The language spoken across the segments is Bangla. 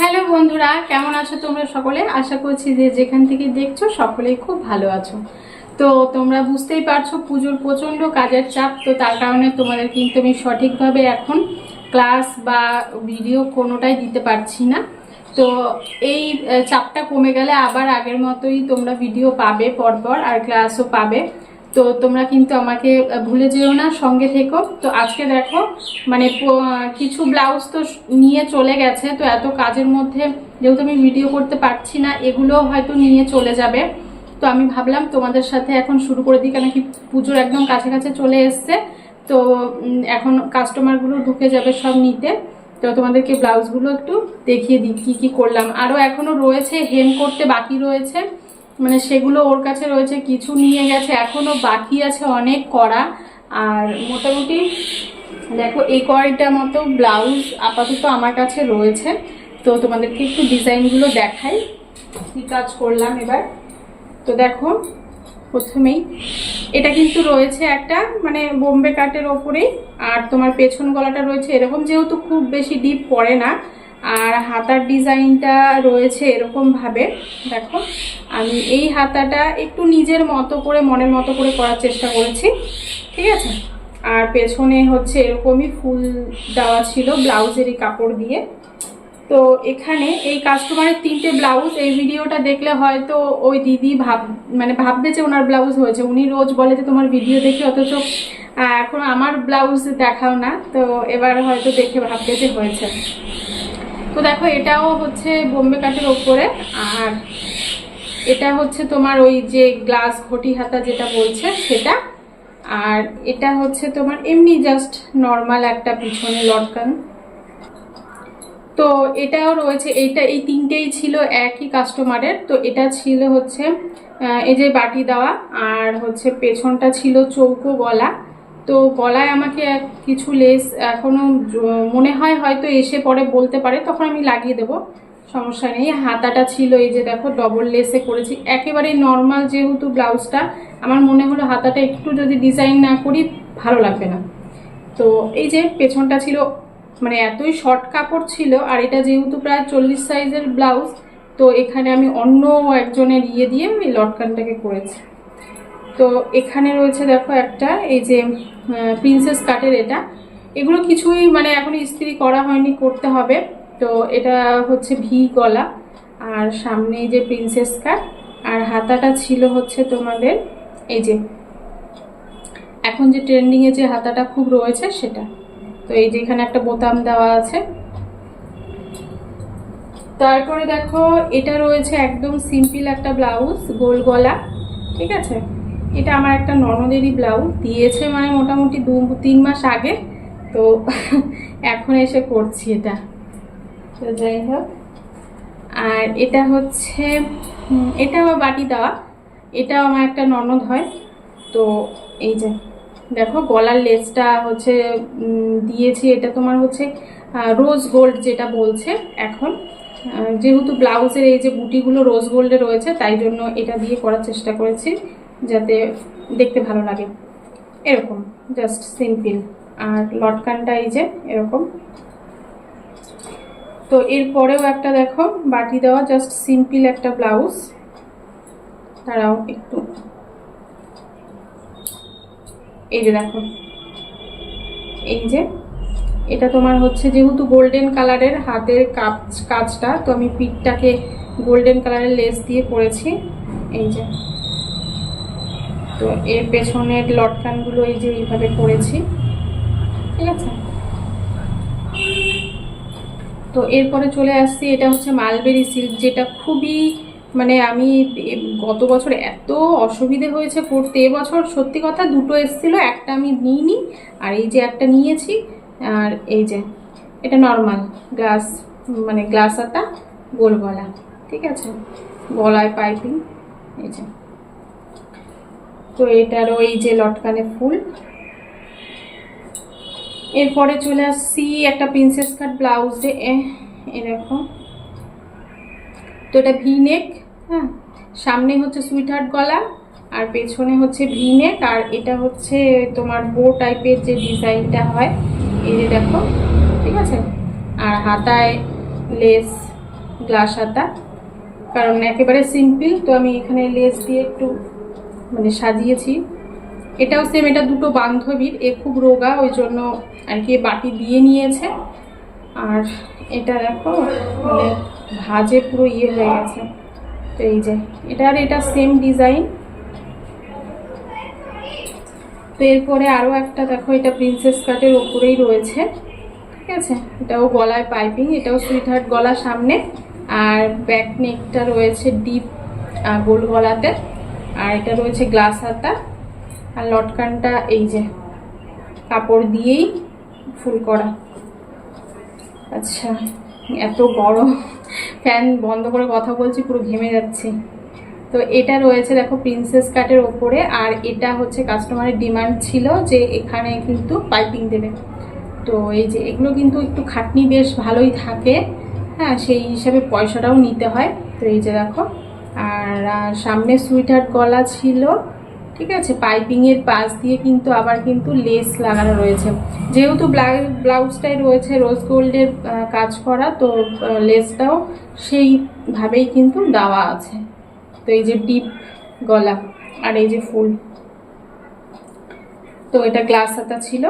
হ্যালো বন্ধুরা, কেমন আছো তোমরা সকলে? আশা করছি যে যেখান থেকে দেখছ সকলেই খুব ভালো আছো। তো তোমরা বুঝতেই পারছ পুজোর প্রচণ্ড কাজের চাপ, তো তার কারণে তোমাদের কিন্তু আমি সঠিকভাবে এখন ক্লাস বা ভিডিও কোনোটাই দিতে পারছি না। তো এই চাপটা কমে গেলে আবার আগের মতোই তোমরা ভিডিও পাবে পরপর, আর ক্লাসও পাবে। তো তোমরা কিন্তু আমাকে ভুলে যেও না, সঙ্গে থেকো। তো আজকে দেখো মানে কিছু ব্লাউজ তো নিয়ে চলে গেছে, তো এত কাজের মধ্যে যেহেতু আমি ভিডিও করতে পারছি না এগুলো হয়তো নিয়ে চলে যাবে। তো আমি ভাবলাম তোমাদের সাথে এখন শুরু করে দিই কেন কি পুজোর একদম কাছে কাছে চলে এসছে। তো এখন কাস্টমারগুলো ঢুকে যাবে সব নিতে। তো তোমাদেরকে ব্লাউজগুলো একটু দেখিয়ে দিই, কী কী করলাম। আরও এখনও রয়েছে, হেম করতে বাকি রয়েছে। মানে সেগুলো ওর কাছে রয়েছে, কিছু নিয়ে গেছে এখনও বাকি আছে অনেক করা। আর মোটামুটি দেখো, এই কয়টা মতো ব্লাউজ আপাতত আমার কাছে রয়েছে। তো তোমাদেরকে একটু ডিজাইনগুলো দেখাই, কী কাজ করলাম এবার। তো দেখো, প্রথমেই এটা কিন্তু রয়েছে একটা মানে বোম্বে কাটের ওপরেই, আর তোমার পেছন গলাটা রয়েছে এরকম, যেহেতু খুব বেশি ডিপ পড়ে না আর হাতার ডিজাইনটা রয়েছে এরকম ভাবে দেখো, আমি এই হাতাটা একটু নিজের মতো করে, মনের মতো করে করার চেষ্টা করেছি, ঠিক আছে? আর পেছনে হচ্ছে এরকমই ফুল দেওয়া ছিল ব্লাউজেরই কাপড় দিয়ে। তো এখানে এই কাস্টমারের তিনটে ব্লাউজ, এই ভিডিওটা দেখলে হয়তো ওই দিদি ভাব মানে ভাববে যে ওনার ব্লাউজ হয়েছে। উনি রোজ বলে যে, তোমার ভিডিও দেখি অথচ এখন আমার ব্লাউজ দেখাও না। তো এবার হয়তো দেখে ভাববে যে হয়েছে। তো দেখো, এটাও হচ্ছে বোম্বে কাঠের ওপরে, আর এটা হচ্ছে তোমার ওই যে গ্লাস ঘটি হাতা যেটা বলছে সেটা, আর এটা হচ্ছে তোমার এমনি জাস্ট নর্মাল একটা পিছনে লটকান। তো এটাও রয়েছে, এইটা, এই তিনটেই ছিল একই কাস্টমারের তো এটা ছিল হচ্ছে এই যে বাটি দেওয়া, আর হচ্ছে পেছনটা ছিল চৌকো গলা। তো গলায় আমাকে কিছু লেস এখনও জ- মনে হয় হয়তো এসে পরে বলতে পারে, তখন আমি লাগিয়ে দেবো, সমস্যা নেই। হাতাটা ছিল, এই যে দেখো ডবল লেসে করেছি। একেবারে নর্মাল যেহেতু ব্লাউজটা, আমার মনে হলো হাতাটা একটু যদি ডিজাইন না করি, ভালো লাগবে না। তো এই যে পেছনটা ছিল মানে এতই শর্ট কাপড় ছিল, আর এটা যেহেতু প্রায় চল্লিশ সাইজের ব্লাউজ, তো এখানে আমি অন্য একজনের ইয়ে দিয়ে আমি লটকানটাকে করেছি। তো এখানে রয়েছে দেখো একটা, এই যে প্রিন্সেস কাটের এটা। এগুলো কিছুই মানে এখন ইস্ত্রি করা হয়নি, করতে হবে। তো এটা হচ্ছে ভি গলা, আর সামনে যে প্রিন্সেস কাট আর হাতাটা ছিল হচ্ছে তোমাদের, এই যে, এখন যে ট্রেন্ডিংয়ে যে হাতাটা খুব রয়েছে সেটা। তো এই যে এখানে একটা বোতাম দেওয়া আছে। তারপরে দেখো, এটা রয়েছে একদম সিম্পল একটা ব্লাউজ গোল গলা, ঠিক আছে? এটা আমার একটা ননদেরই ব্লাউজ দিয়েছে মানে মোটামুটি দু, তিন মাস আগে। তো এখন এসে করছি এটা। তো যাই হোক। আর এটা হচ্ছে এটা আমার বাটি দেওয়া। এটাও আমার একটা ননদ হয়। তো এই যে, দেখো গলার লেসটা হচ্ছে দিয়েছি। এটা তোমার হচ্ছে রোজ গোল্ড যেটা বলছে এখন। যেহেতু ব্লাউজের এই যে বুটিগুলো রোজ গোল্ডে রয়েছে, তাই জন্য এটা দিয়ে করার চেষ্টা করেছি। যাতে দেখতে ভালো লাগে। এরকম জাস্ট সিম্পল আর লটকানটা এই যে, এরকম। তো এরপরেও একটা দেখো, বাটি দেওয়া জাস্ট সিম্পল একটা ব্লাউজ তারাও একটু। এই যে দেখো। এই যে, এটা তোমার হচ্ছে যেহেতু গোল্ডেন কালারের হাতের কাজ, কাজটা, তো আমি পিঠটাকে গোল্ডেন কালারের লেস দিয়ে করেছি। এই যে। তো এর পেছনের লটকানগুলো এই যে এইভাবে করেছি। ঠিক আছে? তো এরপরে চলে আসছি, এটা হচ্ছে মালবেরি সিল্ক যেটা খুবই মানে আমি গত বছর এত অসুবিধে হয়েছে পড়তে। এবছর সত্যি কথা দুটো এসেছিল, একটা আমি নিইনি, আর এই যে একটা নিয়েছি, আর এই যে, এটা নর্মাল গ্লাস মানে গ্লাস আতা গোল গলা ঠিক আছে? গলায় পাইপিং এই যে। তো এটারও এই যে লটকানে ফুল। এরপরে চলে আসছি একটা প্রিন্সেস কাট ব্লাউজে এ। দেখো। তো এটা ভি নেক হ্যাঁ? সামনে হচ্ছে সুইট হার্ট গলা আর পেছনে হচ্ছে ভি নেক আর এটা হচ্ছে তোমার বো টাইপের যে ডিজাইনটা হয়। এই যে দেখো, ঠিক আছে? আর হাতায় লেস গ্লাস হাতা। কারণ একেবারে সিম্পল তো আমি এখানে লেস দিয়ে একটু মানে সাজিয়েছি। এটাও সেম এটা দুটো বান্ধবীর, এ খুব রোগা, ওই জন্য আর কি বাটি দিয়ে নিয়েছে। আর এটা দেখো মানে ভাজে পুরো ইয়ে হয়ে গেছে। তো এই যে, এটা আর এটা সেম ডিজাইন তো এরপরে আরও একটা দেখো, এটা প্রিন্সেস কাটের ওপরেই রয়েছে। ঠিক আছে? এটাও গলায় পাইপিং এটাও সুইট হার্ট গলা সামনে। আর ব্যাক নেকটা রয়েছে ডিপ গোল গলাতে। আর এটা রয়েছে গ্লাস হাতা আর লটকানটা এই যে কাপড় দিয়েই ফুল করা। আচ্ছা এত বড় ফ্যান বন্ধ করে কথা বলছি, পুরো ঘেমে যাচ্ছি। তো এটা রয়েছে দেখো প্রিন্সেস কাটের ওপরে আর এটা হচ্ছে কাস্টমারের ডিমান্ড ছিল যে এখানে কিন্তু পাইপিং দেবে। তো এই যে এগুলো কিন্তু একটু খাটনি বেশ ভালোই থাকে। হ্যাঁ সেই হিসাবে পয়সাটাও নিতে হয়। তো এই যে দেখো। আর সামনে সুইটার গলা ছিল, ঠিক আছে? পাইপিংয়ের পাশ দিয়ে কিন্তু আবার কিন্তু লেস লাগানো রয়েছে। যেহেতু ব্লাউজটাই রয়েছে রোজ গোল্ডের কাজ করা, তো লেসটাও সেইভাবেই কিন্তু দেওয়া আছে। তো এই যে ডিপ গলা আর এই যে ফুল। তো এটা গ্লাস হাতা ছিল।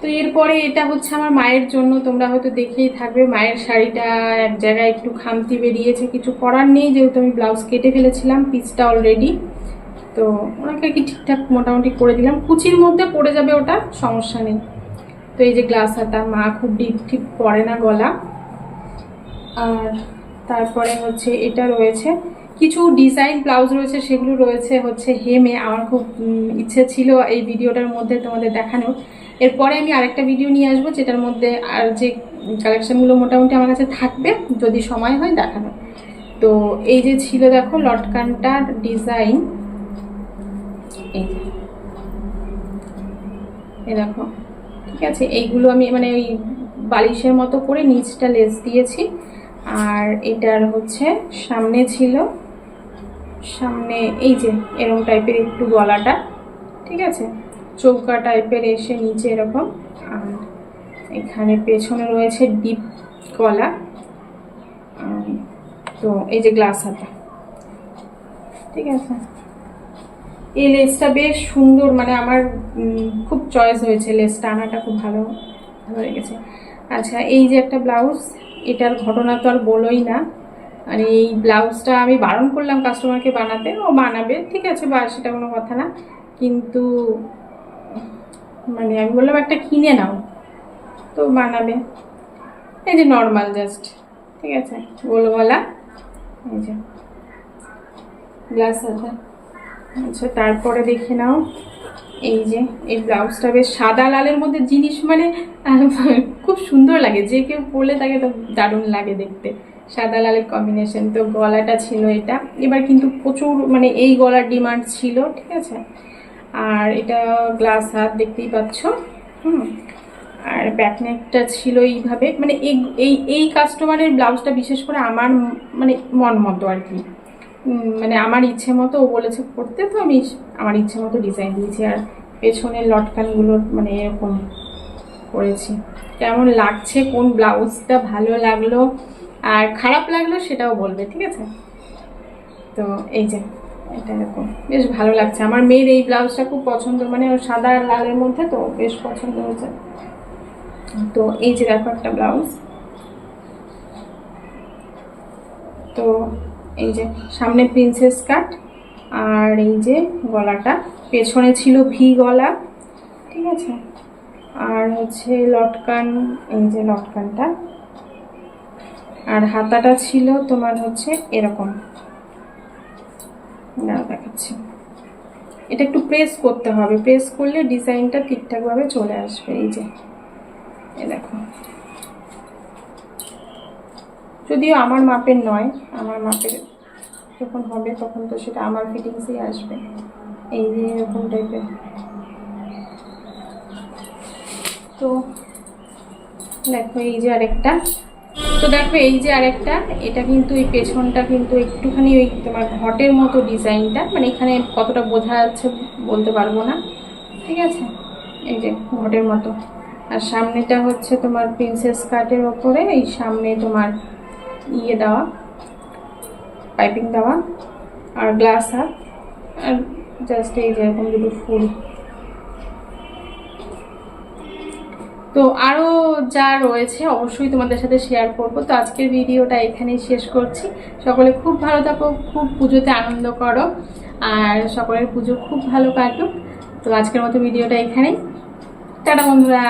তো এরপরে এটা হচ্ছে আমার মায়ের জন্য, তোমরা হয়তো দেখেই থাকবে, মায়ের শাড়িটা এক জায়গায় একটু খামতি বেরিয়েছে, কিছু করার নেই, যেহেতু আমি ব্লাউজ কেটে ফেলেছিলাম, পিসটা অলরেডি তো ওনাকে কি ঠিকঠাক মোটামুটি করে দিলাম। কুচির মধ্যে পড়ে যাবে ওটা, সমস্যা নেই। তো এই যে গ্লাস হাতা, মা খুব ডিপ, ঠিক পরে না গলা। আর তারপরে হচ্ছে এটা রয়েছে কিছু ডিজাইন ব্লাউজ রয়েছে, সেগুলো রয়েছে হচ্ছে হেমে আমার খুব ইচ্ছে ছিল এই ভিডিওটার মধ্যে তোমাদের দেখানোর। এরপরে আমি আরেকটা ভিডিও নিয়ে আসব, যেটার মধ্যে আর যে কালেকশানগুলো মোটামুটি আমার কাছে থাকবে, যদি সময় হয় দেখানো তো এই যে ছিল দেখো লটকানটার ডিজাইন এই। এই দেখো, ঠিক আছে? এইগুলো আমি মানে ওই বালিশের মতো করে নিচটা লেস দিয়েছি। আর এটার হচ্ছে সামনে ছিল সামনে এই যে এরকম টাইপের একটু গলাটা, ঠিক আছে? চৌকা টাইপের এসে নিচে এরকম, আর এখানে পেছনে রয়েছে ডিপ গলা তো এই যে গ্লাস হাতা, ঠিক আছে? এই লেসটা বেশ সুন্দর মানে আমার খুব চয়েস হয়েছে লেসটা আনাটা খুব ভালো ভালো লেগেছে। আচ্ছা এই যে একটা ব্লাউজ এটার ঘটনা তো আর বলোই না। আর এই ব্লাউজটা আমি বারণ করলাম কাস্টমারকে বানাতে, ও বানাবে, ঠিক আছে, বা সেটা কোনো কথা না। কিন্তু মানে আমি বললাম, একটা কিনে নাও। তো বানাবে। এই যে নর্মাল জাস্ট ঠিক আছে, গোলগলা, এই যে গ্লাস আছে। আচ্ছা তারপরে দেখে নাও, এই যে, এই ব্লাউজটা বেশ সাদা লালের মধ্যে জিনিস মানে খুব সুন্দর লাগে, যে কেউ পরলে তাকে তো দারুণ লাগে দেখতে। সাদা লালের কম্বিনেশন তো গলাটা ছিল এটা। এবার কিন্তু প্রচুর মানে এই গলার ডিমান্ড ছিল, ঠিক আছে? আর এটা গ্লাস হাত, দেখতেই পাচ্ছ? হুম। আর ব্যাকনেকটা ছিল এইভাবে। মানে এই এই কাস্টমারের ব্লাউজটা বিশেষ করে আমার মানে মন মতো আর কি। মানে আমার ইচ্ছে মতো ও বলেছে করতে তো আমি আমার ইচ্ছে মতো ডিজাইন দিয়েছি। আর পেছনের লটকানগুলো মানে এরকম করেছি। কেমন লাগছে, কোন ব্লাউজটা ভালো লাগল? আর খারাপ লাগল সেটাও বলবে, ঠিক আছে? তো এই যে, এটা এরকম। বেশ ভালো লাগছে। আমার মেয়ের এই ব্লাউজটা খুব পছন্দ মানে ওর সাদা আর লালের মধ্যে তো বেশ পছন্দ হয়েছে। তো এই যে দেখো একটা ব্লাউজ। তো এই যে সামনে প্রিন্সেস কাট আর এই যে গলাটা। পেছনে ছিল ভি গলা, ঠিক আছে? আর হচ্ছে লটকান, এই যে লটকানটা। আর হাতাটা ছিল তোমার হচ্ছে এরকম। না দেখাচ্ছি। এটা একটু প্রেস করতে হবে। প্রেস করলে ডিজাইনটা ঠিকঠাকভাবে চলে আসবে। এই যে এ দেখো। যদিও আমার মাপের নয়, আমার মাপের যখন হবে তখন তো সেটা আমার ফিটিংসই আসবে। এই যে, এরকম টাইপের তো, দেখো এই যে আরেকটা। তো দেখো, এই যে আরেকটা, এটা কিন্তু এই পেছনটা কিন্তু একটুখানি ওই তোমার ঘটের মতো ডিজাইনটা। মানে এখানে কতটা বোঝা যাচ্ছে বলতে পারব না। ঠিক আছে? এই যে ঘটের মতো। আর সামনেটা হচ্ছে তোমার প্রিন্সেস কাটের ওপরে, এই সামনে তোমার ইয়ে দেওয়া পাইপিং দেওয়া, আর গ্লাস হাত, আর জাস্ট এই যেরকম দুটো ফুল। তো আরও যা রয়েছে অবশ্যই তোমাদের সাথে শেয়ার করব। তো আজকের ভিডিওটা এখানেই শেষ করছি। সকলে খুব ভালো থাকো, খুব পুজোতে আনন্দ করো, আর সকলের পুজো খুব ভালো কাটুক। তো আজকের মতো ভিডিওটা এখানেই। টাটা বন্ধুরা।